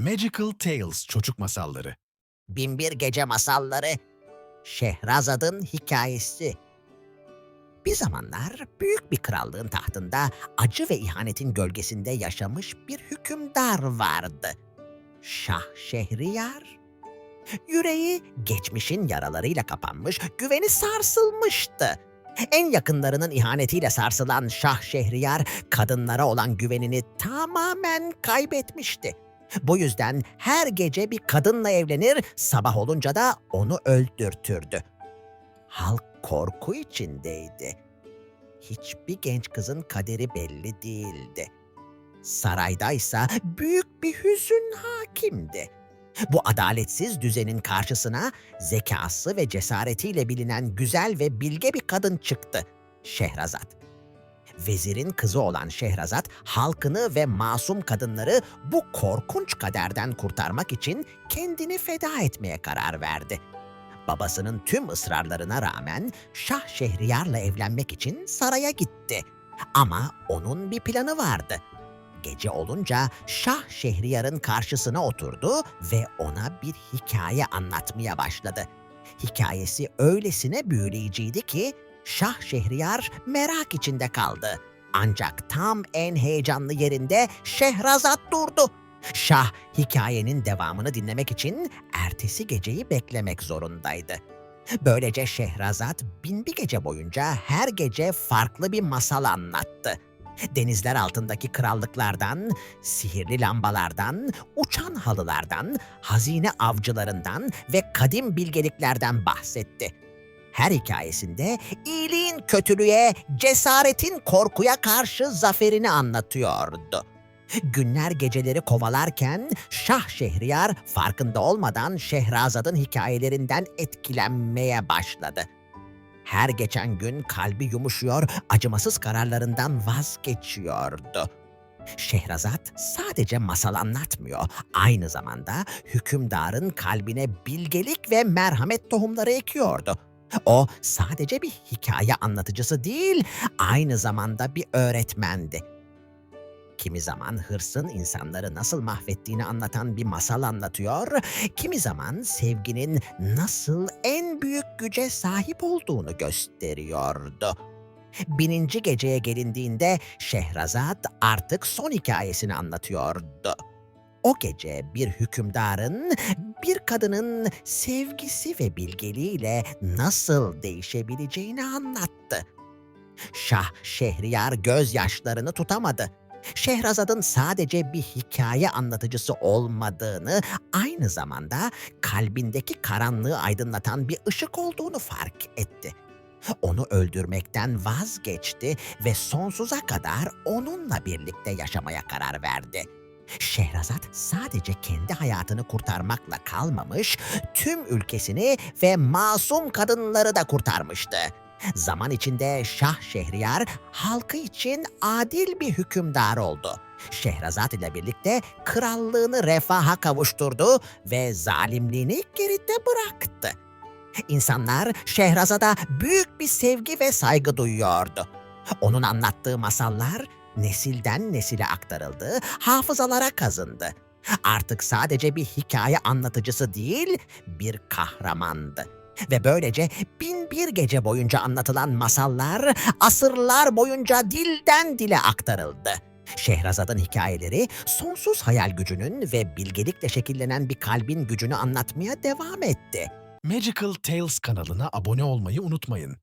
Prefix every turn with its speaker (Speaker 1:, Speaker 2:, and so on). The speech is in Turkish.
Speaker 1: Magical Tales Çocuk Masalları
Speaker 2: Binbir Gece Masalları Şehrazad'ın Hikayesi Bir zamanlar büyük bir krallığın tahtında acı ve ihanetin gölgesinde yaşamış bir hükümdar vardı. Şah Şehriyar. Yüreği geçmişin yaralarıyla kapanmış, güveni sarsılmıştı. En yakınlarının ihanetiyle sarsılan Şah Şehriyar, kadınlara olan güvenini tamamen kaybetmişti. Bu yüzden her gece bir kadınla evlenir, sabah olunca da onu öldürtürdü. Halk korku içindeydi. Hiçbir genç kızın kaderi belli değildi. Saraydaysa büyük bir hüzün hakimdi. Bu adaletsiz düzenin karşısına zekası ve cesaretiyle bilinen güzel ve bilge bir kadın çıktı. Şehrazat. Vezirin kızı olan Şehrazat, halkını ve masum kadınları bu korkunç kaderden kurtarmak için kendini feda etmeye karar verdi. Babasının tüm ısrarlarına rağmen Şah Şehriyar'la evlenmek için saraya gitti. Ama onun bir planı vardı. Gece olunca Şah Şehriyar'ın karşısına oturdu ve ona bir hikaye anlatmaya başladı. Hikayesi öylesine büyüleyiciydi ki Şah Şehriyar merak içinde kaldı. Ancak tam en heyecanlı yerinde Şehrazat durdu. Şah hikayenin devamını dinlemek için ertesi geceyi beklemek zorundaydı. Böylece Şehrazat binbir gece boyunca her gece farklı bir masal anlattı. Denizler altındaki krallıklardan, sihirli lambalardan, uçan halılardan, hazine avcılarından ve kadim bilgeliklerden bahsetti. Her hikayesinde iyiliğin kötülüğe, cesaretin korkuya karşı zaferini anlatıyordu. Günler geceleri kovalarken Şah Şehriyar farkında olmadan Şehrazad'ın hikayelerinden etkilenmeye başladı. Her geçen gün kalbi yumuşuyor, acımasız kararlarından vazgeçiyordu. Şehrazat sadece masal anlatmıyor, aynı zamanda hükümdarın kalbine bilgelik ve merhamet tohumları ekiyordu. O sadece bir hikaye anlatıcısı değil, aynı zamanda bir öğretmendi. Kimi zaman hırsın insanları nasıl mahvettiğini anlatan bir masal anlatıyor, kimi zaman sevginin nasıl en büyük güce sahip olduğunu gösteriyordu. Bininci geceye gelindiğinde Şehrazat artık son hikayesini anlatıyordu. O gece bir hükümdarın bir kadının sevgisi ve bilgeliğiyle nasıl değişebileceğini anlattı. Şah Şehriyar gözyaşlarını tutamadı. Şehrazad'ın sadece bir hikaye anlatıcısı olmadığını, aynı zamanda kalbindeki karanlığı aydınlatan bir ışık olduğunu fark etti. Onu öldürmekten vazgeçti ve sonsuza kadar onunla birlikte yaşamaya karar verdi. Şehrazat sadece kendi hayatını kurtarmakla kalmamış, tüm ülkesini ve masum kadınları da kurtarmıştı. Zaman içinde Şah Şehriyar halkı için adil bir hükümdar oldu. Şehrazat ile birlikte krallığını refaha kavuşturdu ve zalimliğini geride bıraktı. İnsanlar Şehrazat'a büyük bir sevgi ve saygı duyuyordu. Onun anlattığı masallar nesilden nesile aktarıldı, hafızalara kazındı. Artık sadece bir hikaye anlatıcısı değil, bir kahramandı. Ve böylece bin bir gece boyunca anlatılan masallar asırlar boyunca dilden dile aktarıldı. Şehrazad'ın hikayeleri sonsuz hayal gücünün ve bilgelikle şekillenen bir kalbin gücünü anlatmaya devam etti.
Speaker 1: Magical Tales kanalına abone olmayı unutmayın.